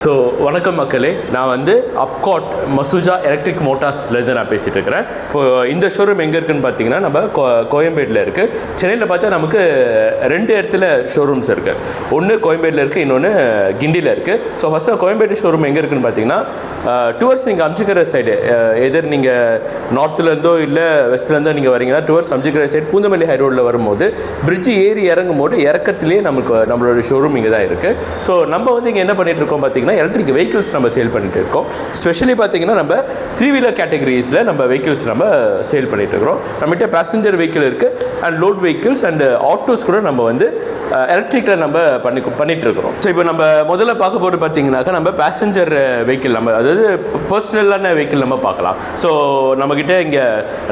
So வணக்கம் மக்களே. நான் வந்து அப்காட் மசூஜா எலக்ட்ரிக் மோட்டார்ஸ்லேருந்து நான் பேசிகிட்டு இருக்கிறேன் இப்போ இந்த ஷோரூம் எங்கே இருக்குன்னு பார்த்தீங்கன்னா நம்ம கோ கோயம்பேட்டில் இருக்குது சென்னையில் பார்த்தா நமக்கு ரெண்டு இடத்துல ஷோரூம்ஸ் இருக்குது ஒன்று கோயம்பேட்டில் இருக்குது இன்னொன்று கிண்டியில் இருக்குது ஸோ ஃபஸ்ட்டு கோயம்பேட்டு ஷோரூம் எங்கே இருக்குன்னு பார்த்தீங்கன்னா டுவர்ஸ் நீங்கள் அம்சிக்கிற சைடு எதிர் நீங்கள் நார்த்துலேருந்தோ இல்லை வெஸ்ட்லேருந்தோ நீங்கள் வரீங்கன்னா டுவர்ஸ் அம்சிக்கிற சைடு பூந்தமல்லி ஹை ரோட்டில் வரும்போது பிரிட்ஜு ஏறி இறங்கும் போது இறக்கத்துலேயே நமக்கு நம்மளோட ஷோரூம் இங்கே தான் இருக்குது ஸோ நம்ம வந்து இங்கே என்ன பண்ணிகிட்டு இருக்கோம் பார்த்தீங்கன்னா எலக்ட்ரிக் வெஹிக்கிள்ஸ் நம்ம சேல் பண்ணிட்டு இருக்கோம். ஸ்பெஷலி பார்த்தீங்கன்னா நம்ம த்ரீ வீலர் கேட்டகரிஸில் நம்ம வெஹிக்கிள்ஸ் நம்ம சேல் பண்ணிட்டு இருக்கிறோம். நம்மகிட்ட பேசஞ்சர் வெஹிக்கிள் இருக்குது and load vehicles and autos கூட நம்ம வந்து எலக்ட்ரிக்கில் நம்ம பண்ணி பண்ணிட்டு இருக்கிறோம். ஸோ இப்போ நம்ம முதல்ல பார்க்க போது பார்த்தீங்கன்னாக்கா நம்ம பேசஞ்சர் வெஹிக்கிள் நம்ம அதாவது பர்சனலான வெஹிக்கிள் நம்ம பார்க்கலாம். ஸோ நம்மக்கிட்ட இங்கே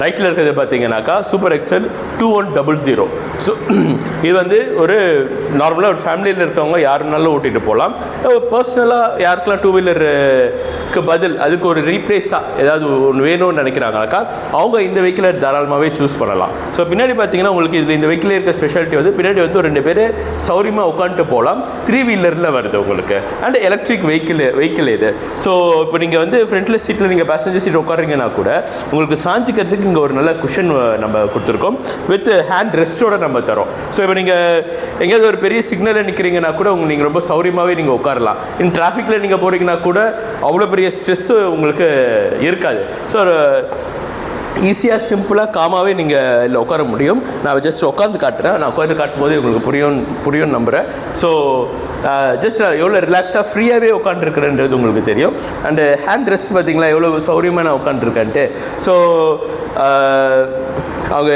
ரைட்டில் இருக்கிறது பார்த்தீங்கன்னாக்கா super excel two one double zero so இது வந்து ஒரு நார்மலாக ஒரு ஃபேமிலியில் இருக்கிறவங்க யாருனாலும் ஓட்டிகிட்டு போகலாம். பர்சனலாக யாருக்கெல்லாம் டூ வீலர் அதுக்கு பதில் அதுக்கு ஒரு ரீப்ளேஸாக ஏதாவது ஒன்று வேணும்னு நினைக்கிறாங்கனாக்கா அவங்க இந்த வெஹிக்கிளை தாராளமாகவே சூஸ் பண்ணலாம். ஸோ பின்னாடி பார்த்தீங்கன்னா உங்களுக்கு இதில் இந்த வெஹிக்கிள் இருக்க ஸ்பெஷாலிட்டி வந்து பின்னாடி வந்து ரெண்டு பேர் சௌரியமாக உட்காந்துட்டு போகலாம். த்ரீ வீலரில் வருது உங்களுக்கு. அண்ட் எலக்ட்ரிக் வெஹிக்கிள் வெஹிக்கிள் இது. ஸோ இப்போ நீங்கள் வந்து ஃப்ரண்ட்டில் சீட்டில் நீங்கள் பேசஞ்சர் சீட் உட்காருங்கன்னா கூட உங்களுக்கு சாஞ்சிக்கிறதுக்கு இங்கே ஒரு நல்ல குஷன் நம்ம கொடுத்துருக்கோம். வித் ஹேண்ட் ரெஸ்ட்டோட நம்ம தரோம். ஸோ இப்போ நீங்கள் எங்கேயாவது ஒரு பெரிய சிக்னலில் நிற்கிறீங்கன்னா கூட உங்களுக்கு நீங்கள் ரொம்ப சௌரியமாகவே நீங்கள் உட்காரலாம். இன் டிராஃபிக்கில் நீங்கள் போகிறீங்கன்னா கூட அவ்வளோ பெரிய ஸ்ட்ரெஸ்ஸு உங்களுக்கு இருக்காது. ஸோ ஒரு ஈஸியாக சிம்பிளாக காமாவே நீங்கள் இதில் உட்கார முடியும். நான் ஜஸ்ட் உட்காந்து காட்டுறேன். நான் உட்காந்து காட்டும் போது உங்களுக்கு புரியும் புரியும் நம்புகிறேன் ஸோ ஜஸ்ட் எவ்வளோ ரிலாக்ஸாக ஃப்ரீயாகவே உட்காந்துருக்குறேன்றது உங்களுக்கு தெரியும். அண்டு ஹேண்ட் ரெஸ்ட் பார்த்தீங்களா எவ்வளோ சௌரியமாக நான் உட்காந்துருக்கேன்ட்டு ஸோ அவங்க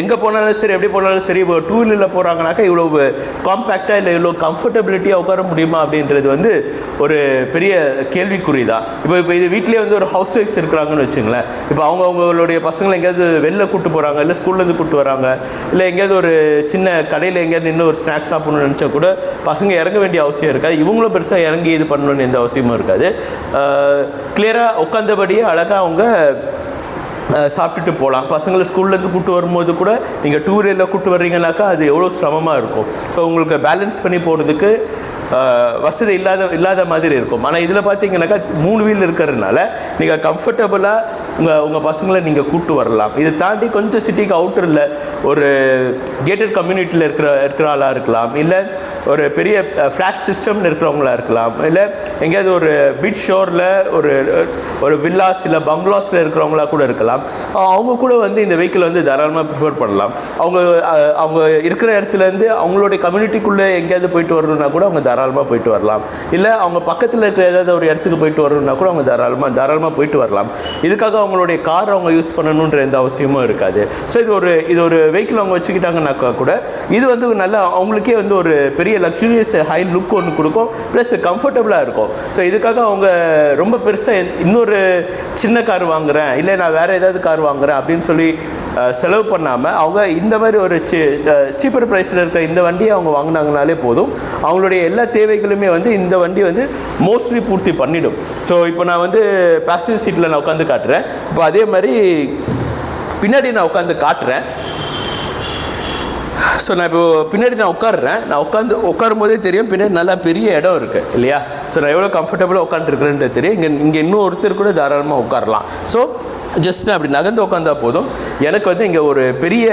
எங்கே போனாலும் சரி எப்படி போனாலும் சரி இப்போ டூ வீலரில் போகிறாங்கனாக்கா இவ்வளோ காம்பேக்டாக இல்லை இவ்வளோ கம்ஃபர்டபிலிட்டியாக உட்கார முடியுமா அப்படின்றது வந்து ஒரு பெரிய கேள்விக்குறி தான் இப்போ இப்போ இது வீட்டிலே வந்து ஒரு ஹவுஸ் ஒய்ஃப்ஸ் இருக்கிறாங்கன்னு வச்சுங்களேன். இப்போ அவங்க அவங்களுடைய பசங்களை எங்கேயாவது வெளில கூப்பிட்டு போகிறாங்க இல்லை ஸ்கூல்லேருந்து கூட்டு வராங்க இல்லை எங்கேயாவது ஒரு சின்ன கடையில் எங்கேயாவது நின்று ஒரு ஸ்நாக்ஸ் சாப்பிட்ணும்னு நினச்சா கூட பசங்க இறங்க வேண்டிய அவசியம் இருக்காது. இவங்களும் பெருசாக இறங்கி இது பண்ணணும்னு எந்த அவசியமும் இருக்காது. கிளியராக உட்காந்தபடியே அழகாக அவங்க சாப்பிட்டுட்டு போகலாம் பசங்களை ஸ்கூல்லேருந்து கூப்பிட்டு வரும்போது கூட நீங்கள் டூ வீலரில் கூப்பிட்டு வர்றீங்கனாக்கா அது எவ்வளோ சிரமமாக இருக்கும். ஸோ உங்களுக்கு பேலன்ஸ் பண்ணி போகிறதுக்கு வசதி இல்லாத இல்லாத மாதிரி இருக்கும். ஆனால் இதில் பார்த்தீங்கன்னாக்கா மூணு வீல் இருக்கிறதுனால நீங்கள் கம்ஃபர்டபுளாக உங்கள் உங்கள் பசங்களை நீங்கள் கூப்பிட்டு வரலாம். இதை தாண்டி கொஞ்சம் சிட்டிக்கு அவுட்டரில் ஒரு கேட்டட் கம்யூனிட்டியில் இருக்கிற இருக்கிற ஆளாக இருக்கலாம். இல்லை ஒரு பெரிய ஃப்ளாட் சிஸ்டம்னு இருக்கிறவங்களா இருக்கலாம். இல்லை எங்கேயாவது ஒரு பீச் ஷோரில் ஒரு ஒரு வில்லாஸ் இல்லை பங்களாஸில் இருக்கிறவங்களா கூட இருக்கலாம். அவங்க கூட வந்து இந்த வெஹிக்கிள் வந்து தாராளமாக ப்ரிஃபர் பண்ணலாம். அவங்க அவங்க இருக்கிற இடத்துலேருந்து அவங்களுடைய கம்யூனிட்டிக்குள்ளே எங்கேயாவது போயிட்டு வரணும்னா கூட அவங்க தாராளமாக போயிட்டு வரலாம். இல்லை அவங்க பக்கத்தில் இருக்கிற ஏதாவது ஒரு இடத்துக்கு போயிட்டு வரணும்னா கூட அவங்க தாராளமாக தாராளமாக போயிட்டு வரலாம். இதுக்காக அவங்களுடைய கார் அவங்க யூஸ் பண்ணணுன்ற எந்த அவசியமும் இருக்காது. ஸோ இது ஒரு இது ஒரு வெஹிக்கிள் அவங்க வச்சுக்கிட்டாங்கனாக்கா கூட இது வந்து நல்லா அவங்களுக்கே வந்து ஒரு பெரிய லக்ஸுரியஸ் ஹை லுக் ஒன்று கொடுக்கும் ப்ளஸ் கம்ஃபர்டபுளாக இருக்கும். ஸோ இதுக்காக அவங்க ரொம்ப பெருசாக இன்னொரு சின்ன கார் வாங்குறேன் இல்லை நான் வேறு ஏதாவது கார் வாங்குறேன் அப்படின்னு சொல்லி செலவு பண்ணாமல் அவங்க இந்த மாதிரி ஒரு சீ சீப்பர் ப்ரைஸில் இருக்கிற இந்த வண்டியை அவங்க வாங்கினாங்கனாலே போதும். அவங்களுடைய எல்லா தேவைகளுமே வந்து இந்த வண்டி வந்து மோஸ்ட்லி பூர்த்தி பண்ணிடும். ஸோ இப்போ நான் வந்து பேசஞ்சர் சீட்டில் நான் உட்காந்து காட்டுறேன். இப்போ அதே மாதிரி பின்னாடி நான் உட்காந்து காட்டுறேன். ஸோ நான் இப்போ பின்னாடி நான் உட்காடுறேன் நான் உட்காந்து உட்காரும் போதே தெரியும். பின்னாடி நல்லா பெரிய இடம் இருக்குது இல்லையா? ஸோ நான் எவ்வளோ கம்ஃபர்டபுளாக உட்காந்துருக்குறேன்ட்டு தெரியும். இங்கே இங்கே இன்னும் ஒருத்தர் கூட தாராளமாக உட்காரலாம். ஸோ ஜஸ்ட் நான் அப்படி நகர்ந்து உட்காந்தா போதும். எனக்கு வந்து இங்கே ஒரு பெரிய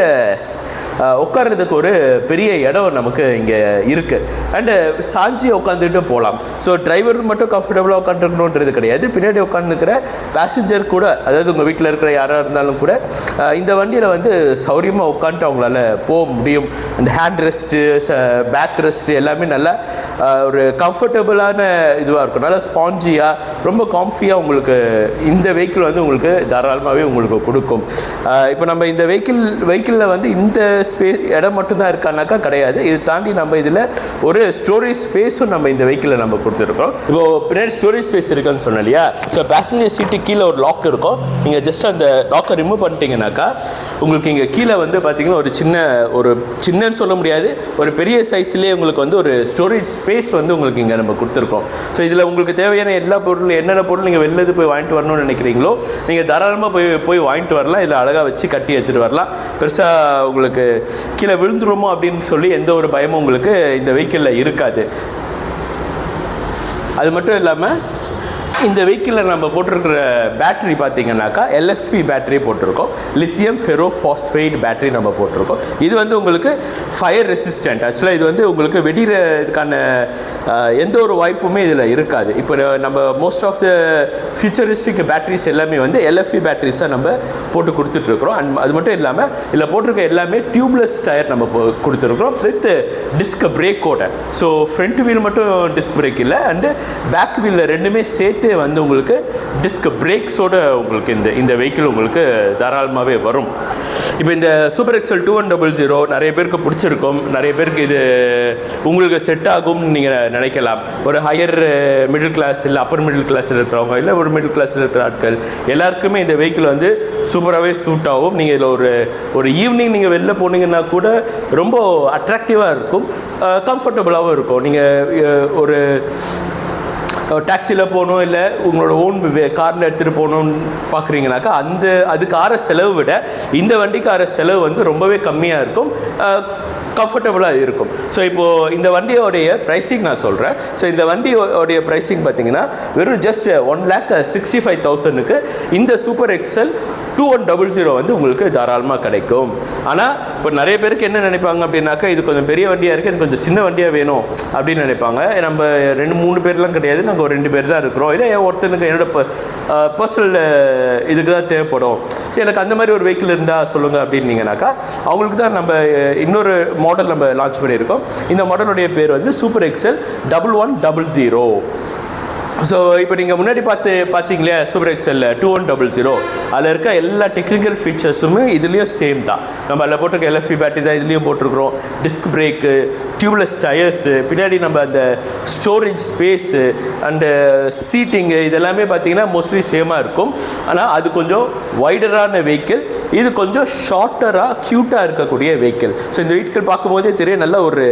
உட்கார்றதுக்கு ஒரு பெரிய இடம் நமக்கு இங்கே இருக்குது அண்டு சாஞ்சி உட்காந்துட்டு போகலாம் ஸோ டிரைவர் மட்டும் கம்ஃபர்டபுளாக உட்காந்துருக்கணுன்றது கிடையாது. பின்னாடி உட்காந்துருக்கிற பேசஞ்சர் கூட அதாவது உங்கள் வீட்டில் இருக்கிற யாராக இருந்தாலும் கூட இந்த வண்டியில் வந்து சௌரியமாக உட்காந்துட்டு அவங்களால போக முடியும். அந்த ஹேண்ட் ரெஸ்ட்டு பேக் ரெஸ்ட்டு எல்லாமே நல்லா ஒரு கம்ஃபர்டபுளான இதுவாக இருக்கும். நல்லா ஸ்பாஞ்சியாக ரொம்ப காம்ஃபியாக உங்களுக்கு இந்த வெஹிக்கிள் வந்து உங்களுக்கு தாராளமாகவே உங்களுக்கு கொடுக்கும். இப்போ நம்ம இந்த வெஹிக்கிள் வெஹிக்கிளில் வந்து இந்த ஸ்பேஸ் இடம் மட்டும்தான் இருக்கானாக்கா கிடையாது. இது தாண்டி நம்ம இதில் ஒரு ஸ்டோரேஜ் ஸ்பேஸும் நம்ம இந்த வெஹிக்கிளில் நம்ம கொடுத்துருக்கோம். இப்போ பின்னாடி ஸ்டோரேஜ் ஸ்பேஸ் இருக்குன்னு சொன்னோம் இல்லையா? ஸோ பேசஞ்சர் சீட்டு கீழே ஒரு லாக் இருக்கும். நீங்கள் ஜஸ்ட் அந்த லாக்கை ரிமூவ் பண்ணிட்டீங்கன்னாக்கா உங்களுக்கு இங்கே கீழே வந்து பார்த்தீங்கன்னா ஒரு சின்ன ஒரு சின்னன்னு சொல்ல முடியாது ஒரு பெரிய சைஸ்லேயே உங்களுக்கு வந்து ஒரு ஸ்டோரேஜ் ஸ்பேஸ் வந்து உங்களுக்கு இங்கே நம்ம கொடுத்துருக்கோம். ஸோ இதில் உங்களுக்கு தேவையான எல்லா பொருளும் என்னென்ன பொருள் நீங்கள் வெளிலது போய் வாங்கிட்டு வரணும்னு நினைக்கிறீங்களோ நீங்கள் தாராளமாக போய் போய் வாங்கிட்டு வரலாம். இதில் அழகாக வச்சு கட்டி எடுத்துகிட்டு வரலாம். பெருசாக உங்களுக்கு கீழே விழுந்துருமோ அப்படின்னு சொல்லி எந்த ஒரு பயமும் உங்களுக்கு இந்த வெஹிக்கிளில் இருக்காது. அது மட்டும் இல்லாமல் இந்த வெஹிக்கிளில் நம்ம போட்டிருக்கிற பேட்டரி பார்த்தீங்கன்னாக்கா எல்எஃபி பேட்டரி போட்டிருக்கோம். லித்தியம் ஃபெரோ ஃபாஸ்ஃபைட் பேட்டரி நம்ம போட்டிருக்கோம். இது வந்து உங்களுக்கு ஃபயர் ரெசிஸ்டன்ட் ஆக்சுவலாக இது வந்து உங்களுக்கு வெடிகிற இதுக்கான எந்த ஒரு வாய்ப்புமே இதில் இருக்காது. இப்போ நம்ம most of the futuristic batteries எல்லாமே வந்து எல்எஃபி பேட்டரிஸாக நம்ம போட்டு கொடுத்துட்ருக்குறோம் அண்ட் அது மட்டும் இல்லாமல் இதில் போட்டிருக்க எல்லாமே டியூப்லெஸ் டயர் நம்ம போ- கொடுத்துருக்குறோம் வித் டிஸ்க் பிரேக்கோட ஸோ ஃப்ரண்ட் வீல் மட்டும் டிஸ்க் பிரேக் இல்லை அண்டு பேக் வீலில் ரெண்டுமே சேர்த்து வந்து உங்களுக்கு டிஸ்க் பிரேக்ஸோட உங்களுக்கு இந்த இந்த வெஹிக்கிள் உங்களுக்கு தாராளமாகவே வரும். இப்போ இந்த super excel two one double zero நிறைய பேருக்கு பிடிச்சிருக்கும். நிறைய பேருக்கு இது உங்களுக்கு செட் ஆகும்னு நீங்கள் நினைக்கலாம். ஒரு ஹையர் மிடில் கிளாஸ் இல்லை அப்பர் மிடில் கிளாஸில் இருக்கிறவங்க இல்லை ஒரு மிடில் கிளாஸில் இருக்கிற ஆட்கள் எல்லாருக்குமே இந்த வெஹிக்கிள் வந்து சூப்பராகவே சூட் ஆகும். நீங்கள் இதில் ஒரு ஒரு ஈவினிங் நீங்கள் வெளில போனீங்கன்னா கூட ரொம்ப அட்ராக்டிவாக இருக்கும். கம்ஃபர்டபுளாகவும் இருக்கும். நீங்கள் ஒரு டாக்ஸியில் போகணும் இல்லை உங்களோட ஓன் காரில் எடுத்துகிட்டு போகணும்னு பார்க்குறீங்கனாக்கா அந்த அதுக்கு செலவு விட இந்த வண்டிக்கு செலவு வந்து ரொம்பவே கம்மியாக இருக்கும். கம்ஃபர்டபுளாக இருக்கும். ஸோ இப்போது இந்த வண்டியோடைய ப்ரைஸிங் நான் சொல்கிறேன் ஸோ இந்த வண்டியோடைய ப்ரைஸிங் பார்த்தீங்கன்னா வெறும் just one lakh sixty five தௌசண்ட்னுக்கு இந்த super excel two one double zero வந்து உங்களுக்கு தாராளமாக கிடைக்கும். ஆனால் இப்போ நிறைய பேருக்கு என்ன நினைப்பாங்க அப்படின்னாக்கா இது கொஞ்சம் பெரிய வண்டியாக இருக்குது எனக்கு கொஞ்சம் சின்ன வண்டியாக வேணும் அப்படின்னு நினைப்பாங்க. நம்ம ரெண்டு மூணு பேர்லாம் கிடையாது நாங்கள் ஒரு ரெண்டு பேர் தான் இருக்கிறோம். இல்லை ஒருத்தனுக்கு என்னோட பர்சனல் இதுக்கு தான் தேவைப்படும். எனக்கு அந்த மாதிரி ஒரு வெஹிக்கிள் இருந்தால் சொல்லுங்கள் அப்படின்னீங்கனாக்கா அவங்களுக்கு தான் நம்ம இன்னொரு மாடல் நம்ம லான்ச் பண்ணியிருக்கோம். இந்த மாடலுடைய பேர் வந்து super XL double one double zero so இப்போ நீங்கள் முன்னாடி பார்த்து பார்த்தீங்களே சூப்பர் எக்ஸலில் டூ ஒன் டபுள் ஜீரோ அதில் இருக்க எல்லா டெக்னிக்கல் ஃபீச்சர்ஸுமே இதுலேயும் சேம் தான். நம்ம அதில் போட்டிருக்க எல்எஃபி பேட்டரி தான் இதுலேயும் போட்டிருக்கிறோம். டிஸ்க் பிரேக்கு டியூப்லெஸ் டயர்ஸு பின்னாடி நம்ம அந்த ஸ்டோரேஜ் ஸ்பேஸு அண்டு சீட்டிங்கு இதெல்லாமே பார்த்தீங்கன்னா மோஸ்ட்லி சேமாக இருக்கும். ஆனால் அது கொஞ்சம் வைடரான வெஹிக்கிள் இது கொஞ்சம் ஷார்ட்டராக க்யூட்டாக இருக்கக்கூடிய வெஹிக்கிள் ஸோ இந்த வெஹிக்கிள் பார்க்கும்போதே தெரியும் நல்ல ஒரு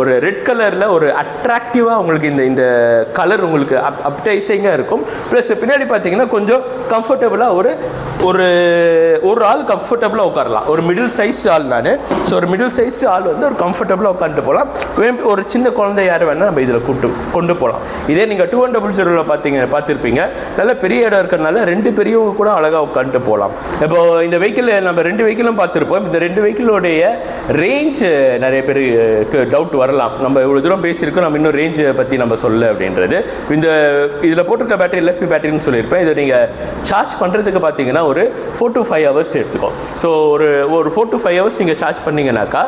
ஒரு ரெட் கலரில் ஒரு அட்ராக்டிவாக உங்களுக்கு இந்த இந்த கலர் உங்களுக்கு அப் அப்டைசிங்காக இருக்கும். ப்ளஸ் பின்னாடி பார்த்தீங்கன்னா கொஞ்சம் கம்ஃபர்டபுளாக ஒரு ஒரு ஒரு ஆள் கம்ஃபர்டபுளாக உட்காரலாம். ஒரு மிடில் சைஸ்டு ஆள் நான். ஸோ ஒரு மிடில் சைஸ்டு ஆள் வந்து ஒரு கம்ஃபர்டபுளாக உட்காந்துட்டு போகலாம். ஒரு சின்ன குழந்தை யார் வேணால் நம்ம இதில் கூட்டு கொண்டு போகலாம். இதே நீங்கள் டூ ஒன் டபுள் ஜீரோவில் பார்த்தீங்க பார்த்துருப்பீங்க. நல்ல பெரிய இடம் இருக்கிறனால ரெண்டு பெரியவங்க கூட அழகாக உட்காந்துட்டு போகலாம். இப்போ இந்த வெஹிக்கிள் நம்ம ரெண்டு வெஹிக்கிளும் பார்த்துருப்போம். இந்த ரெண்டு வெஹிக்கிளோடைய ரேஞ்ச் நிறைய பேருக்கு டவுட் வரலாம். நம்ம இவ்வளோ தூரம் பேசியிருக்கோம் நம்ம இன்னும் ரேஞ்சை பற்றி நம்ம சொல்ல அப்படின்றது. இந்த இதில் போட்டிருக்க பேட்டரி எல்எஃபி பேட்டரின்னு சொல்லியிருப்பேன். இதை நீங்கள் சார்ஜ் பண்ணுறதுக்கு பார்த்தீங்கன்னா ஒரு ஃபோர் டு ஃபைவ் ஹவர்ஸ் எடுத்துக்கும். ஸோ ஒரு ஒரு ஃபோர் டு ஃபைவ் ஹவர்ஸ் நீங்கள் சார்ஜ் பண்ணீங்கன்னாக்கா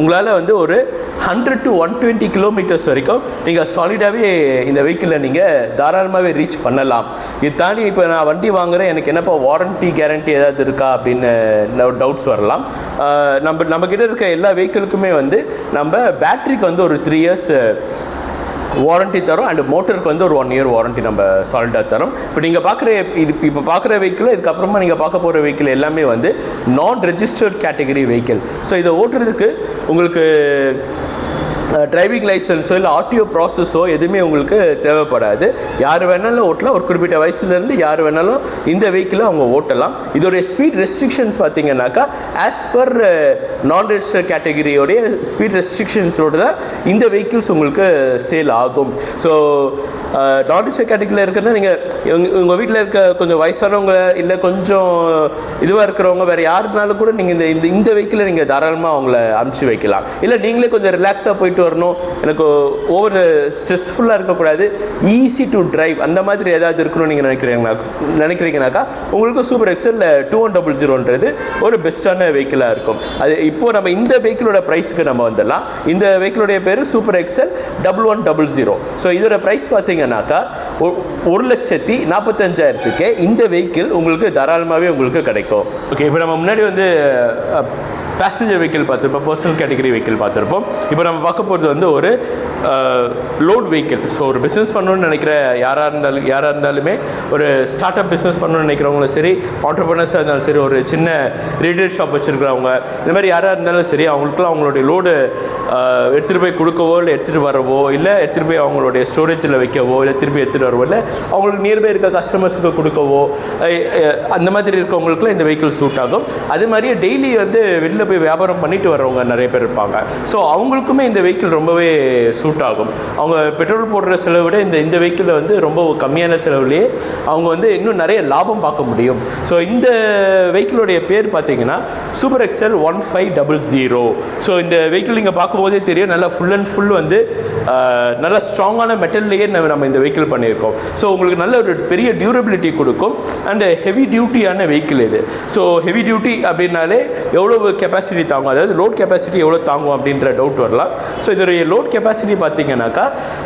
உங்களால் வந்து ஒரு hundred to one twenty kilometres வரைக்கும் நீங்கள் சாலிடாகவே இந்த வெஹிக்கிளில் நீங்கள் தாராளமாகவே ரீச் பண்ணலாம். இது தாண்டி இப்போ நான் வண்டி வாங்குகிறேன் எனக்கு என்னப்பா வாரண்ட்டி கேரண்டி ஏதாவது இருக்கா அப்படின்னு டவுட்ஸ் வரலாம். நம்ம நம்மக்கிட்ட இருக்க எல்லா வெஹிக்கிளுக்குமே வந்து நம்ம பேட்டரிக்கு வந்து ஒரு த்ரீ இயர்ஸ் வாரண்ட்டி தரோம் அண்ட் மோட்டருக்கு வந்து ஒரு ஒன் இயர் வாரண்ட்டி நம்ம சாலிடாக தரோம். இப்போ நீங்கள் பார்க்குற இது இப்போ பார்க்குற வெஹிக்கிள் இதுக்கப்புறமா நீங்கள் பார்க்க போகிற வெஹிக்கிள் எல்லாமே வந்து நான் ரெஜிஸ்டர்ட் கேட்டகரி வெஹிக்கிள் ஸோ இதை ஓட்டுறதுக்கு உங்களுக்கு டிரைவிங் லைசன்ஸோ இல்லை ஆர்டிஓ ப்ராசஸோ எதுவுமே உங்களுக்கு தேவைப்படாது. யார் வேணாலும் ஓட்டலாம். ஒரு குறிப்பிட்ட வயசுலேருந்து யார் வேணாலும் இந்த வெஹிக்கிளை அவங்க ஓட்டலாம். இதோடைய ஸ்பீட் ரெஸ்ட்ரிக்ஷன்ஸ் பார்த்தீங்கன்னாக்கா ஆஸ் பர் நான் ரெஜிஸ்டர் கேட்டகரியோடைய ஸ்பீட் ரெஸ்ட்ரிக்ஷன்ஸோட தான் இந்த வெஹிக்கிள்ஸ் உங்களுக்கு சேல் ஆகும். ஸோ நான் ரெஜிஸ்டர் கேட்டகரியில் இருக்கிறனா நீங்கள் உங்கள் வீட்டில் இருக்க கொஞ்சம் வயசானவங்க இல்லை கொஞ்சம் இதுவாக இருக்கிறவங்க வேறு யாருனாலும் கூட நீங்கள் இந்த இந்த இந்த வெஹிக்கிளை நீங்கள் தாராளமாக அவங்கள அமுச்சு வைக்கலாம். இல்லை நீங்களே கொஞ்சம் ரிலாக்ஸாக போயிட்டு வரணும். எனக்கு ஓவர் ஸ்ட்ரெஸ்ஃபுல்லாக இருக்கக்கூடாது. ஈஸி டு டிரைவ் அந்த மாதிரி ஏதாவது இருக்கணும்னு நீங்கள் நினைக்கிறீங்கன்னா நினைக்கிறீங்கனாக்கா உங்களுக்கு super excel two one double ஜீரோன்றது ஒரு பெஸ்ட்டான வெஹிக்கிளாக இருக்கும். அது இப்போது நம்ம இந்த வெஹிக்கிளோட ப்ரைஸுக்கு நம்ம வந்துடலாம். இந்த வெஹிக்கிளுடைய பேர் super excel double one double zero so இதோட ப்ரைஸ் பார்த்தீங்கன்னாக்கா ஒ- ஒரு லட்சத்தி நாற்பத்தஞ்சாயிரத்துக்கே இந்த வெஹிக்கிள் உங்களுக்கு தாராளமாகவே உங்களுக்கு கிடைக்கும். ஓகே இப்போ நம்ம முன்னாடி வந்து பேசஞ்சர் வெஹிக்கிள் பார்த்துருப்போம் பர்சனல் கேட்டகரி வெஹிக்கிள் பார்த்துருப்போம். இப்போ நம்ம பார்க்க போகிறது வந்து ஒரு லோட் வெஹிக்கிள் ஸோ ஒரு பிஸ்னஸ் பண்ணணும்னு நினைக்கிற யாராக இருந்தாலும் யாராக இருந்தாலுமே ஒரு ஸ்டார்ட் அப் பிஸ்னஸ் பண்ணணும்னு நினைக்கிறவங்களும் சரி ஆண்டர்பனர்ஸாக இருந்தாலும் சரி ஒரு சின்ன ரீட்டைல் ஷாப் வச்சுருக்கிறவங்க இந்த மாதிரி யாராக இருந்தாலும் சரி அவங்களுக்குலாம் அவங்களுடைய லோடு எடுத்துகிட்டு போய் கொடுக்கவோ இல்லை எடுத்துகிட்டு வரவோ இல்லை எடுத்துகிட்டு போய் அவங்களுடைய ஸ்டோரேஜில் வைக்கவோ இல்லை திருப்பி எடுத்துகிட்டு வரவோ இல்லை அவங்களுக்கு நியர்பை இருக்க கஸ்டமர்ஸுக்கு கொடுக்கவோ அந்த மாதிரி இருக்கவங்களுக்குலாம் இந்த வெஹிக்கிள் சூட் ஆகும். அது மாதிரியே டெய்லி வந்து வெளில வெளியில் போய் வியாபாரம் பண்ணிட்டு வர்றவங்க நிறைய பேர் இருப்பாங்க. ஸோ அவங்களுக்குமே இந்த வெஹிக்கிள் ரொம்பவே சூட் ஆகும். அவங்க பெட்ரோல் போடுற செலவை விட இந்த இந்த வெஹிக்கிளில் வந்து ரொம்ப கம்மியான செலவுலேயே அவங்க வந்து இன்னும் நிறைய லாபம் பார்க்க முடியும். ஸோ இந்த வெஹிக்கிளுடைய பேர் பார்த்தீங்கன்னா super excel one five double zero so இந்த வெஹிக்கிள் நீங்கள் பார்க்கும்போதே தெரியும் நல்லா ஃபுல் அண்ட் ஃபுல் வந்து நல்லா நல்ல ஸ்ட்ராங்கான மெட்டல்லையே நம்ம இந்த வெஹிக்கிள் பண்ணியிருக்கோம். ஸோ உங்களுக்கு நல்ல ஒரு பெரிய டியூரபிலிட்டி கொடுக்கும். அண்ட் ஹெவி டியூட்டியான வெஹிக்கிள் இது. ஸோ ஹெவி டியூட்டி அப்படின்னாலே எவ்வளோ கெப்பாசிட்டி தாங்கும். அதாவது லோட் கெப்பாசிட்டி எவ்வளோ தாங்கும் அப்படின்ற டவுட் வரலாம். ஸோ இதோடைய லோட் கெப்பாசிட்டி பார்த்தீங்கன்னாக்கா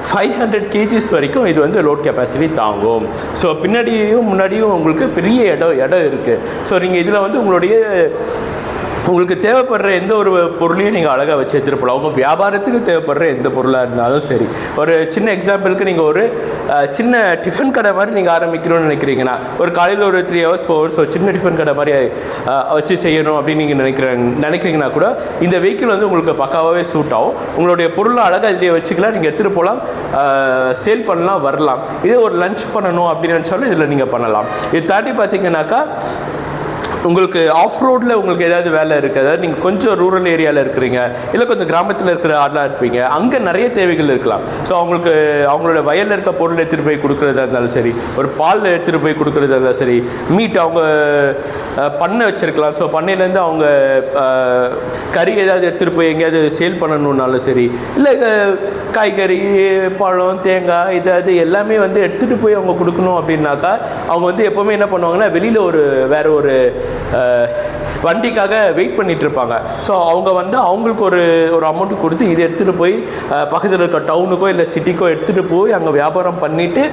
ஃபைவ் ஹண்ட்ரட் கேஜிஸ் வரைக்கும் இது வந்து லோட் கெப்பாசிட்டி தாங்கும். ஸோ பின்னாடியும் முன்னாடியும் உங்களுக்கு பெரிய இடம் இடம் இருக்குது ஸோ நீங்கள் இதில் வந்து உங்களுடைய உங்களுக்கு தேவைப்படுற எந்த ஒரு பொருளையும் நீங்கள் அழகாக வச்சு எடுத்துகிட்டு போகலாம் உங்கள் வியாபாரத்துக்கு தேவைப்படுற எந்த பொருளாக இருந்தாலும் சரி. ஒரு சின்ன எக்ஸாம்பிளுக்கு நீங்கள் ஒரு சின்ன டிஃபன் கடை மாதிரி நீங்கள் ஆரம்பிக்கணும்னு நினைக்கிறீங்கன்னா ஒரு காலையில் ஒரு த்ரீ ஹவர்ஸ் ஃபோர் ஹவர்ஸ் ஒரு சின்ன டிஃபன் கடை மாதிரி வச்சு செய்யணும் அப்படின்னு நீங்கள் நினைக்கிறேன் நினைக்கிறீங்கன்னா கூட இந்த வெஹிக்கிள் வந்து உங்களுக்கு பக்காவாகவே சூட் ஆகும். உங்களுடைய பொருளை அழகாக இதிலே வச்சுக்கலாம். நீங்கள் எடுத்துகிட்டு போகலாம் சேல் பண்ணலாம் வரலாம். இதே ஒரு லஞ்ச் பண்ணணும் அப்படின்னு நினச்சாலும் இதில் நீங்கள் பண்ணலாம். இது தாண்டி பார்த்தீங்கன்னாக்கா உங்களுக்கு ஆஃப் ரோட்டில் உங்களுக்கு ஏதாவது வேலை இருக்குது அதாவது நீங்கள் கொஞ்சம் ரூரல் ஏரியாவில் இருக்கிறீங்க இல்லை கொஞ்சம் கிராமத்தில் இருக்கிற ஆளாக இருப்பீங்க அங்கே நிறைய தேவைகள் இருக்கலாம். ஸோ அவங்களுக்கு அவங்களோட வயலில் இருக்க பொருள் எடுத்துகிட்டு போய் கொடுக்குறதா இருந்தாலும் சரி ஒரு பால் எடுத்துகிட்டு போய் கொடுக்குறதா இருந்தாலும் சரி மீட் அவங்க பண்ணை வச்சுருக்கலாம். ஸோ பண்ணையிலேருந்து அவங்க கறி ஏதாவது எடுத்துகிட்டு போய் எங்கேயாவது சேல் பண்ணணுன்னாலும் சரி இல்லை காய்கறி பழம் தேங்காய் இதாவது எல்லாமே வந்து எடுத்துகிட்டு போய் அவங்க கொடுக்கணும் அப்படின்னாக்கா அவங்க வந்து எப்போவுமே என்ன பண்ணுவாங்கன்னா வெளியில் ஒரு வேறு ஒரு வண்டிக்காக வெயிட் பண்ணிட்டு இருப்பாங்க ஸோ அவங்க வந்து அவங்களுக்கு ஒரு ஒரு அமௌண்ட் கொடுத்து இதை எடுத்துகிட்டு போய் பக்கத்தில் இருக்க டவுனுக்கோ இல்லை சிட்டிக்கோ எடுத்துகிட்டு போய் அங்கே வியாபாரம் பண்ணிவிட்டு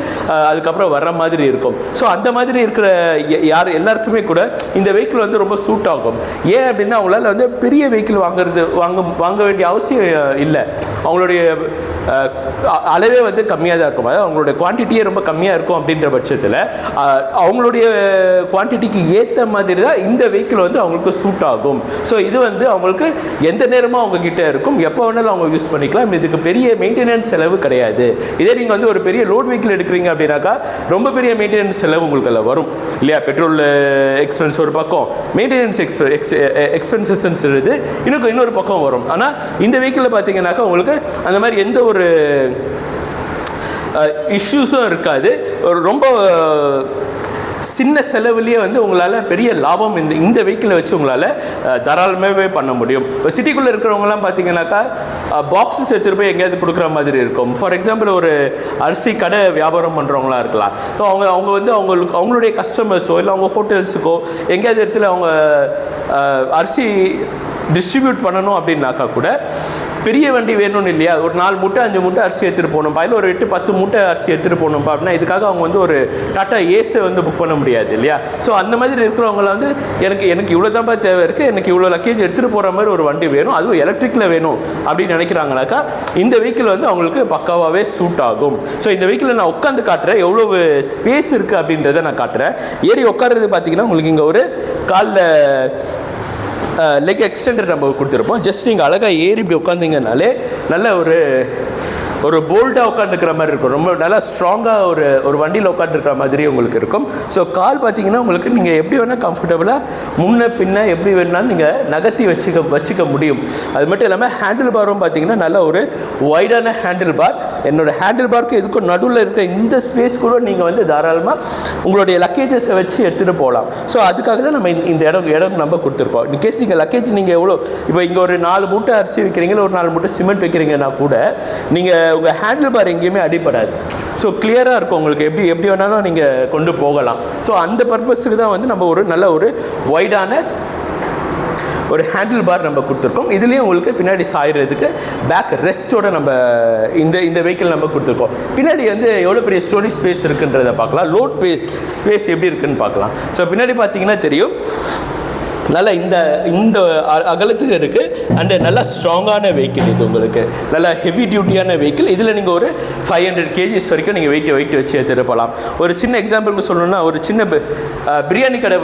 அதுக்கப்புறம் வர்ற மாதிரி இருக்கும். ஸோ அந்த மாதிரி இருக்கிற ய- யார் எல்லாருக்குமே கூட இந்த வெஹிக்கிள் வந்து ரொம்ப சூட் ஆகும். ஏன் அப்படின்னா அவங்களால வந்து பெரிய வெஹிக்கிள் வாங்குறது வாங்க வாங்க வேண்டிய அவசியம் இல்லை. அவங்களுடைய அளவே வந்து கம்மியாக தான் இருக்கும். அதாவது அவங்களுடைய குவான்டிட்டியே ரொம்ப கம்மியாக இருக்கும் அப்படின்ற பட்சத்தில் அவங்களுடைய குவான்டிட்டிக்கு ஏற்ற மாதிரி தான் இந்த வெஹிக்கிள் வந்து அவங்களுக்கு சூட் ஆகும். ஸோ இது வந்து அவங்களுக்கு எந்த நேரமும் அவங்க கிட்டே இருக்கும். எப்போ வேணாலும் அவங்க யூஸ் பண்ணிக்கலாம். இதுக்கு பெரிய மெயின்டெனன்ஸ் செலவு கிடையாது. இதே நீங்கள் வந்து ஒரு பெரிய லோட் வெஹிக்கிள் எடுக்கிறீங்க அப்படின்னாக்கா ரொம்ப பெரிய மெயின்டெனன்ஸ் செலவு உங்களுக்கு அதில் வரும். இல்லையா? பெட்ரோல் எக்ஸ்பென்ஸ் ஒரு பக்கம். மெயின்டெனன்ஸ் எக்ஸ்பெ எக்ஸ் எக்ஸ்பென்சஸ் இருக்குது இன்னும் இன்னொரு பக்கம் வரும். ஆனால் இந்த வெஹிக்கிளில் பார்த்தீங்கன்னாக்கா உங்களுக்கு அந்த மாதிரி எந்த ஒரு இஷ்யூஸும் இருக்காது. ஒரு ரொம்ப சின்ன செலவுலேயே வந்து உங்களால் பெரிய லாபம் இந்த இந்த வெஹிக்கிளை வச்சு உங்களால் அஹ், தாராளமாகவே பண்ண முடியும். இப்போ சிட்டிக்குள்ளே இருக்கிறவங்கலாம் பார்த்தீங்கன்னாக்கா பாக்ஸஸ் எடுத்துகிட்டு போய் எங்கேயாவது கொடுக்குற மாதிரி இருக்கும். ஃபார் எக்ஸாம்பிள் ஒரு அரிசி கடை வியாபாரம் பண்ணுறவங்களா இருக்கலாம். ஸோ அவங்க அவங்க வந்து அவங்களுக்கு அவங்களுடைய கஸ்டமர்ஸோ இல்லை அவங்க ஹோட்டல்ஸுக்கோ எங்கேயாவது இடத்துல அவங்க அரிசி டிஸ்ட்ரிபியூட் பண்ணணும் அப்படின்னாக்கா கூட பெரிய வண்டி வேணும்னு இல்லையா? ஒரு நாலு மூட்டை அஞ்சு மூட்டை அரிசி எடுத்துகிட்டு போகணும்ப்பா இல்லை ஒரு எட்டு பத்து மூட்டை அரிசி எடுத்துகிட்டு போகணும்ப்பா அப்படின்னா இதுக்காக அவங்க வந்து ஒரு டாட்டா ஏஸை வந்து புக் பண்ண முடியாது இல்லையா? ஸோ அந்த மாதிரி இருக்கிறவங்கள வந்து எனக்கு எனக்கு இவ்வளோ தான்ப்பா தேவை இருக்குது எனக்கு இவ்வளோ லக்கேஜ் எடுத்துகிட்டு போகிற மாதிரி ஒரு வண்டி வேணும் அதுவும் எலக்ட்ரிக்கில் வேணும் அப்படின்னு நினைக்கிறாங்கனாக்கா இந்த வெஹிக்கிள் வந்து அவங்களுக்கு பக்காவாகவே சூட் ஆகும். ஸோ இந்த வெஹிக்கிளில் நான் உட்காந்து காட்டுறேன் எவ்வளோ ஸ்பேஸ் இருக்குது அப்படின்றத நான் காட்டுறேன். ஏறி உட்காறது பார்த்தீங்கன்னா உங்களுக்கு இங்கே ஒரு காலில் Uh, லெக் எக்ஸ்டெண்டர் நம்ம கொடுத்துருப்போம். ஜஸ்ட் நீங்கள் அழகாக ஏறி இப்படி உட்காந்திங்கனாலே நல்ல ஒரு ஒரு போல்டாக உட்காந்துருக்கிற மாதிரி இருக்கும். ரொம்ப நல்லா ஸ்ட்ராங்காக ஒரு ஒரு வண்டியில் உட்காந்துருக்கிற மாதிரி உங்களுக்கு இருக்கும். ஸோ கால் பார்த்தீங்கன்னா உங்களுக்கு நீங்கள் எப்படி வேணால் கம்ஃபர்டபுளாக முன்ன பின்ன எப்படி வேணாலும் நீங்கள் நகர்த்தி வச்சுக்க வச்சுக்க முடியும். அது மட்டும் இல்லாமல் ஹேண்டில் பாரும் பார்த்தீங்கன்னா நல்ல ஒரு ஒய்டான ஹேண்டில் பார் என்னோட ஹேண்டில் பார்க்கு இதுக்கும் நடுவில் இருக்கிற இந்த ஸ்பேஸ் கூட நீங்கள் வந்து தாராளமாக உங்களுடைய லக்கேஜஸை வச்சு எடுத்துகிட்டு போகலாம். ஸோ அதுக்காக தான் நம்ம இந்த- இந்த இடம் இடம் நம்ம கொடுத்துருக்கோம். இன்கேஸ் நீங்கள் லக்கேஜ் நீங்கள் எவ்வளோ இப்போ இங்கே ஒரு நாலு மூட்டை அரிசி வைக்கிறீங்களா ஒரு நாலு மூட்டை சிமெண்ட் வைக்கிறீங்கன்னா கூட நீங்கள் உங்கள் ஹேண்டில் பார் எங்கேயுமே அடிபடாது. ஸோ கிளியராக இருக்கும் உங்களுக்கு எப்படி எப்படி வேணாலும் நீங்கள் கொண்டு போகலாம். ஸோ அந்த பர்பஸுக்கு தான் வந்து நம்ம ஒரு நல்ல ஒரு ஒய்டான ஒரு ஹேண்டில் பார் நம்ம கொடுத்துருக்கோம். இதுலேயும் உங்களுக்கு பின்னாடி சாயறதுக்கு பேக் ரெஸ்ட்டோட நம்ம இந்த இந்த வெஹிக்கிள் நம்ம கொடுத்துருக்கோம். பின்னாடி வந்து எவ்வளோ பெரிய ஸ்டோரேஜ் ஸ்பேஸ் இருக்குன்றதை பார்க்கலாம். லோட் பே ஸ்பேஸ் எப்படி இருக்குன்னு பார்க்கலாம். ஸோ பின்னாடி பார்த்தீங்கன்னா தெரியும். நல்லா இந்த இந்த அகலத்துக்கு இருக்குது அண்டு நல்லா ஸ்ட்ராங்கான வெஹிக்கிள் இது உங்களுக்கு. நல்லா ஹெவி டியூட்டியான வெஹிக்கிள் இதில் நீங்கள் ஒரு ஃபைவ் ஹண்ட்ரட் கேஜிஸ் வரைக்கும் நீங்கள் வெயிட் வெயிட் வச்சு எடுத்துகிட்டு போகலாம் ஒரு சின்ன எக்ஸாம்பிளுக்கு சொல்லணும்னா ஒரு சின்ன பிரியாணி கடை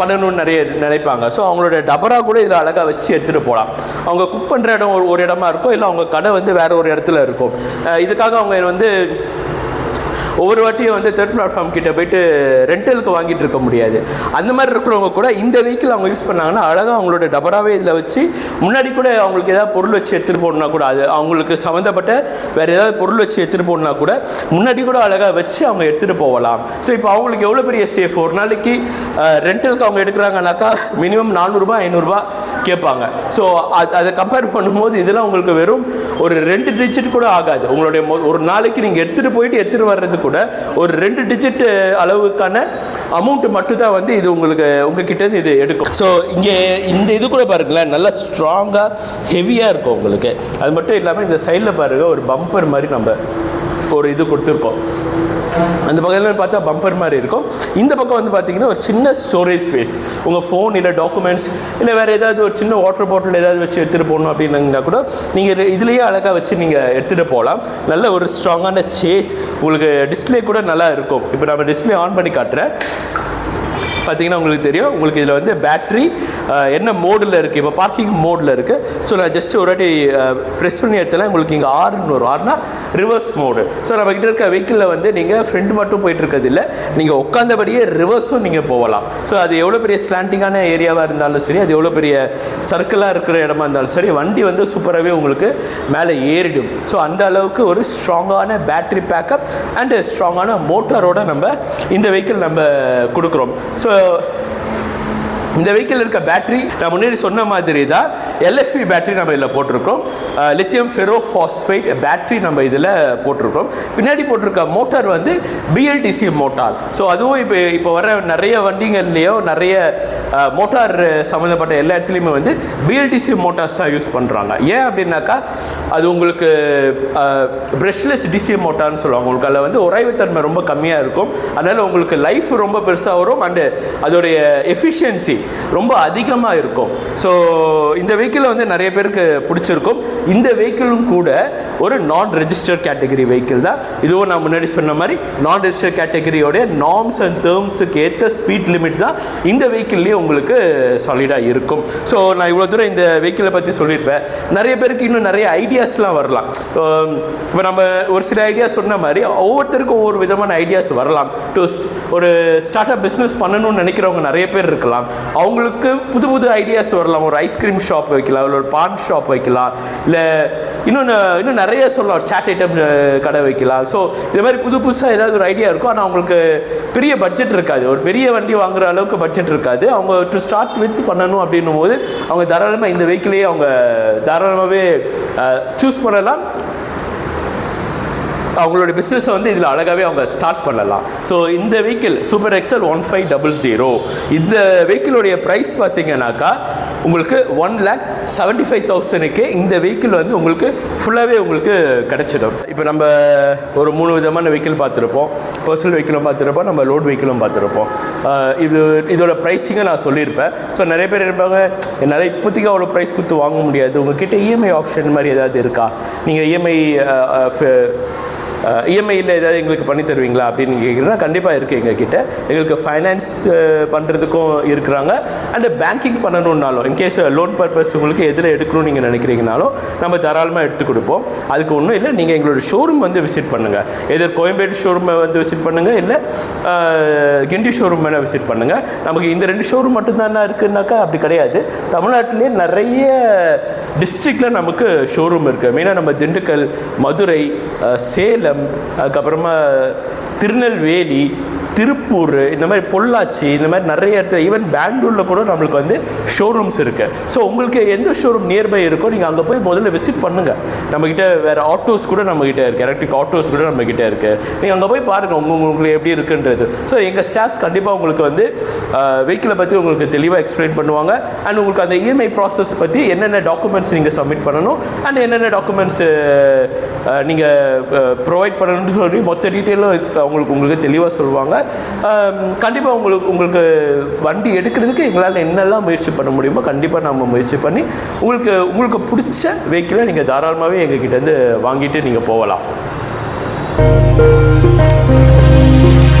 பண்ணணும்னு நிறைய நினைப்பாங்க. ஸோ அவங்களோட டபரா கூட இதில் அழகாக வச்சு எடுத்துகிட்டு போகலாம் அவங்க குக் பண்ணுற இடம் ஒரு- இடமா இருக்கும் இல்லை அவங்க கடை வந்து வேறு ஒரு இடத்துல இருக்கும். இதுக்காக அவங்க வந்து ஒவ்வொரு வாட்டியும் வந்து தேர்ட் பிளாட்ஃபார்ம் கிட்ட போயிட்டு ரெண்டலுக்கு வாங்கிட்டு இருக்க முடியாது. அந்த மாதிரி இருக்கிறவங்க கூட இந்த வெஹிக்கிள் அவங்க யூஸ் பண்ணாங்கன்னா அழகாக அவங்களோட டபராகவே இதில் வச்சு முன்னாடி கூட அவங்களுக்கு ஏதாவது பொருள் வச்சு எடுத்துகிட்டு போகணுன்னா கூட அது அவங்களுக்கு சம்மந்தப்பட்ட வேறு ஏதாவது பொருள் வச்சு எடுத்துகிட்டு போகணுன்னா கூட முன்னாடி கூட அழகாக வச்சு அவங்க எடுத்துகிட்டு போகலாம். ஸோ இப்போ அவங்களுக்கு எவ்வளோ பெரிய சேஃப் ஒரு நாளைக்கு ரெண்டலுக்கு அவங்க எடுக்கிறாங்கனாக்கா மினிமம் நானூறுரூபா ஐநூறுரூபா கேட்பாங்க. ஸோ அதை கம்பேர் பண்ணும்போது இதெல்லாம் உங்களுக்கு வெறும் ஒரு ரெண்டு டிஜிட் கூட ஆகாது. உங்களுடைய மொ- ஒரு நாளைக்கு நீங்கள் எடுத்துகிட்டு போயிட்டு எடுத்துகிட்டு வர்றது கூட ஒரு ரெண்டு டிஜிட் அளவுக்கான அமௌண்ட் மட்டும்தான் வந்து இது உங்களுக்கு உங்கக்கிட்டேருந்து இது எடுக்கும். ஸோ இங்கே இந்த இது கூட பாருங்களேன் நல்லா ஸ்ட்ராங்காக ஹெவியாக இருக்கும் உங்களுக்கு. அது மட்டும் இல்லாமல் இந்த சைடில் பாருங்கள் ஒரு பம்பர் மாதிரி நம்ம ஒரு இது கொடுத்துருக்கோம். அந்த பக்கத்தில் பார்த்தா பம்பர் மாதிரி இருக்கும். இந்த பக்கம் வந்து பார்த்தீங்கன்னா ஒரு சின்ன ஸ்டோரேஜ் ஸ்பேஸ் உங்கள் ஃபோன் இல்லை டாக்குமெண்ட்ஸ் இல்லை வேறு ஏதாவது ஒரு சின்ன வாட்டர் பாட்டில் ஏதாவது வச்சு எடுத்துகிட்டு போகணும் அப்படின்னா கூட நீங்கள் இதுலேயே அழகாக வச்சு நீங்கள் எடுத்துகிட்டு போகலாம். நல்ல ஒரு ஸ்ட்ராங்கான சேஸ் உங்களுக்கு டிஸ்பிளே கூட நல்லா இருக்கும். இப்போ நம்ம டிஸ்பிளே ஆன் பண்ணி காட்டுறேன். பார்த்தீங்கன்னா உங்களுக்கு தெரியும். உங்களுக்கு இதில் வந்து பேட்ரி என்ன மோடில் இருக்குது இப்போ பார்க்கிங் மோடில் இருக்குது ஸோ நான் ஜஸ்ட் ஒரு வாட்டி ப்ரெஸ் பண்ணி இடத்துல உங்களுக்கு இங்கே ஆறுன்னு வரும். ஆறுனா ரிவர்ஸ் மோடு ஸோ நம்ம கிட்ட இருக்க வெஹிக்கிளில் வந்து நீங்கள் ஃப்ரண்ட் மட்டும் போயிட்டு இல்லை. நீங்கள் உட்காந்தபடியே ரிவர்ஸும் நீங்கள் போகலாம். ஸோ அது எவ்வளோ பெரிய ஸ்லாண்டிங்கான ஏரியாவாக இருந்தாலும் சரி அது எவ்வளோ பெரிய சர்க்கிளாக இருக்கிற இடமா இருந்தாலும் சரி வண்டி வந்து சூப்பராகவே உங்களுக்கு மேலே ஏறிடும். ஸோ அந்த அளவுக்கு ஒரு ஸ்ட்ராங்கான பேட்டரி பேக்கப் அண்டு ஸ்ட்ராங்கான மோட்டாரோட நம்ம இந்த வெஹிக்கிள் நம்ம கொடுக்குறோம். ஸோ uh, இந்த வெஹிக்கிள் இருக்க பேட்டரி நான் முன்னாடி சொன்ன மாதிரி தான் எல்எஃபி பேட்டரி நம்ம இதில் போட்டிருக்கோம் லித்தியம் ஃபெரோ ஃபாஸ்ஃபைட் பேட்டரி நம்ம இதில் போட்டிருக்கோம் பின்னாடி போட்டிருக்க மோட்டார் வந்து பிஎல்டிசி மோட்டார் ஸோ அதுவும் இப்போ இப்போ வர நிறைய வண்டிங்கள்லேயோ நிறைய மோட்டார் சம்மந்தப்பட்ட எல்லா இடத்துலையுமே வந்து பிஎல்டிசி மோட்டார்ஸ் தான் யூஸ் பண்ணுறாங்க ஏன் அப்படின்னாக்கா அது உங்களுக்கு ப்ரெஷ்லெஸ் டிசி மோட்டார்னு சொல்லுவாங்க. உங்களுக்கு அதில் வந்து உராய்வுத்தன்மை ரொம்ப கம்மியாக இருக்கும். அதனால் உங்களுக்கு லைஃப் ரொம்ப பெருசாக வரும். அண்டு அதோடைய எஃபிஷியன்சி ரொம்ப அதிகமாக இருக்கும். ஸோ இந்த வெஹிக்கிளை வந்து நிறைய பேருக்கு பிடிச்சிருக்கும். இந்த வெஹிக்கிளும் கூட ஒரு நான் ரெஜிஸ்டர் கேட்டகரி வெஹிக்கிள் தான். இதுவும் நான் முன்னாடி சொன்ன மாதிரி நான் ரெஜிஸ்டர் கேட்டகரியோடைய நார்ம்ஸ் அண்ட் டேர்ம்ஸுக்கு ஏற்ற ஸ்பீட் லிமிட் தான் இந்த வெஹிக்கிள்லேயே உங்களுக்கு சாலிடாக இருக்கும். ஸோ நான் இவ்வளோ தூரம் இந்த வெஹிக்கிளை பற்றி சொல்லியிருப்பேன். நிறைய பேருக்கு இன்னும் நிறைய ஐடியாஸ்லாம் வரலாம். Um, இப்போ நம்ம ஒரு சில ஐடியாஸ் சொன்ன மாதிரி ஒவ்வொருத்தருக்கும் ஒவ்வொரு விதமான ஐடியாஸ் வரலாம். டு ஒரு ஸ்டார்ட் அப் பிஸ்னஸ் பண்ணணும்னு நினைக்கிறவங்க நிறைய பேர் இருக்கலாம். அவங்களுக்கு புது புது ஐடியாஸ் வரலாம். ஒரு ஐஸ்கிரீம் ஷாப் வைக்கலாம் இல்லை ஒரு பான் ஷாப் வைக்கலாம் இல்லை இன்னொன்று இன்னும் நிறைய சொல்லலாம். ஒரு சாட் ஐட்டம் கடை வைக்கலாம். ஸோ இது மாதிரி புது புதுசாக ஏதாவது ஒரு ஐடியா இருக்கும் ஆனால் அவங்களுக்கு பெரிய பட்ஜெட் இருக்காது. ஒரு பெரிய வண்டி வாங்குற அளவுக்கு பட்ஜெட் இருக்காது. அவங்க டு ஸ்டார்ட் வித் பண்ணணும் அப்படின்னும் போது அவங்க தாராளமாக இந்த வெஹிக்கிளையே அவங்க தாராளமாகவே சூஸ் பண்ணலாம். அவங்களோட பிஸ்னஸை வந்து இதில் அழகாகவே அவங்க ஸ்டார்ட் பண்ணலாம். ஸோ இந்த vehicle super excel one five double zero இந்த வெஹிக்கிளுடைய ப்ரைஸ் பார்த்தீங்கன்னாக்கா உங்களுக்கு ஒன் லேக் செவன்ட்டி ஃபைவ் தௌசண்ட்க்கு இந்த வெஹிக்கிள் வந்து உங்களுக்கு ஃபுல்லாகவே உங்களுக்கு கிடச்சிடும். இப்போ நம்ம ஒரு மூணு விதமான வெஹிக்கிள் பார்த்துருப்போம். பர்சனல் வெஹிக்கிளும் பார்த்துருப்போம் நம்ம லோட் வெஹிக்கிளும் பார்த்துருப்போம். இது இதோட ப்ரைஸிங்கை நான் சொல்லியிருப்பேன். ஸோ நிறைய பேர் இருப்பாங்க என்னால் இப்போதைக்கு அவ்வளோ ப்ரைஸ் கொடுத்து வாங்க முடியாது. உங்ககிட்ட இஎம்ஐ ஆப்ஷன் மாதிரி ஏதாவது இருக்கா? நீங்கள் இஎம்ஐ இஎம்ஐயில் ஏதாவது எங்களுக்கு பண்ணி தருவீங்களா அப்படின்னு கேட்குறீங்கன்னா கண்டிப்பாக இருக்குது எங்ககிட்ட. எங்களுக்கு ஃபைனான்ஸ் பண்ணுறதுக்கும் இருக்கிறாங்க. அண்டு பேங்கிங் பண்ணணுன்னாலும் இன்கேஸ் லோன் பர்பஸ் உங்களுக்கு எதில் எடுக்கணும்னு நீங்கள் நினைக்கிறீங்கனாலும் நம்ம தாராளமாக எடுத்து கொடுப்போம். அதுக்கு ஒன்றும் இல்லை நீங்கள் எங்களோட ஷோரூம் வந்து விசிட் பண்ணுங்கள் எதிர் கோயம்பேடு ஷோரூமை வந்து விசிட் பண்ணுங்கள் இல்லை கிண்டி ஷோரூம் வேணால் விசிட் பண்ணுங்கள் நமக்கு இந்த ரெண்டு ஷோரூம் மட்டும்தானா இருக்குன்னாக்கா அப்படி கிடையாது. தமிழ்நாட்டிலே நிறைய டிஸ்ட்ரிக்டில் நமக்கு ஷோரூம் இருக்குது மெயினாக நம்ம திண்டுக்கல் மதுரை சேலம் அதுக்கப்புறமா திருநெல்வேலி திருப்பூர் இந்த மாதிரி பொள்ளாச்சி இந்த மாதிரி நிறைய இடத்துல ஈவன் பெங்களூரில் கூட நம்மளுக்கு வந்து ஷோரூம்ஸ் இருக்குது ஸோ உங்களுக்கு எந்த ஷோரூம் நியர்பை இருக்கோ நீங்கள் அங்கே போய் முதல்ல விசிட் பண்ணுங்கள் நம்மக்கிட்ட வேறு ஆட்டோஸ் கூட நம்மக்கிட்ட இருக்குது எலக்ட்ரிக் ஆட்டோஸ் கூட நம்மக்கிட்ட இருக்குது நீங்கள் அங்கே போய் பாருங்கள் உங்கள் உங்களுக்கு எப்படி இருக்குன்றது. ஸோ எங்கள் ஸ்டாஃப்ஸ் கண்டிப்பாக உங்களுக்கு வந்து வெஹிக்கிளை பற்றி உங்களுக்கு தெளிவாக எக்ஸ்பிளைன் பண்ணுவாங்க. அண்ட் உங்களுக்கு அந்த இஎம்ஐ ப்ராசஸ் பற்றி என்னென்ன டாக்குமெண்ட்ஸ் நீங்கள் சப்மிட் பண்ணணும். அண்ட் என்னென்ன டாக்குமெண்ட்ஸ் நீங்கள் ப்ரொவைட் பண்ணணும்னு சொல்லி மொத்த டீட்டெயிலும் அவங்களுக்கு உங்களுக்கு தெளிவாக சொல்லுவாங்க. கண்டிப்பாக உங்களுக்கு உங்களுக்கு வண்டி எடுக்கிறதுக்கு எங்களால் என்னெல்லாம் முயற்சி பண்ண முடியுமோ கண்டிப்பாக நம்ம முயற்சி பண்ணி உங்களுக்கு உங்களுக்கு பிடிச்ச வெஹிக்கிளை நீங்கள் தாராளமாகவே எங்ககிட்டேருந்து வாங்கிட்டு நீங்கள் போகலாம்.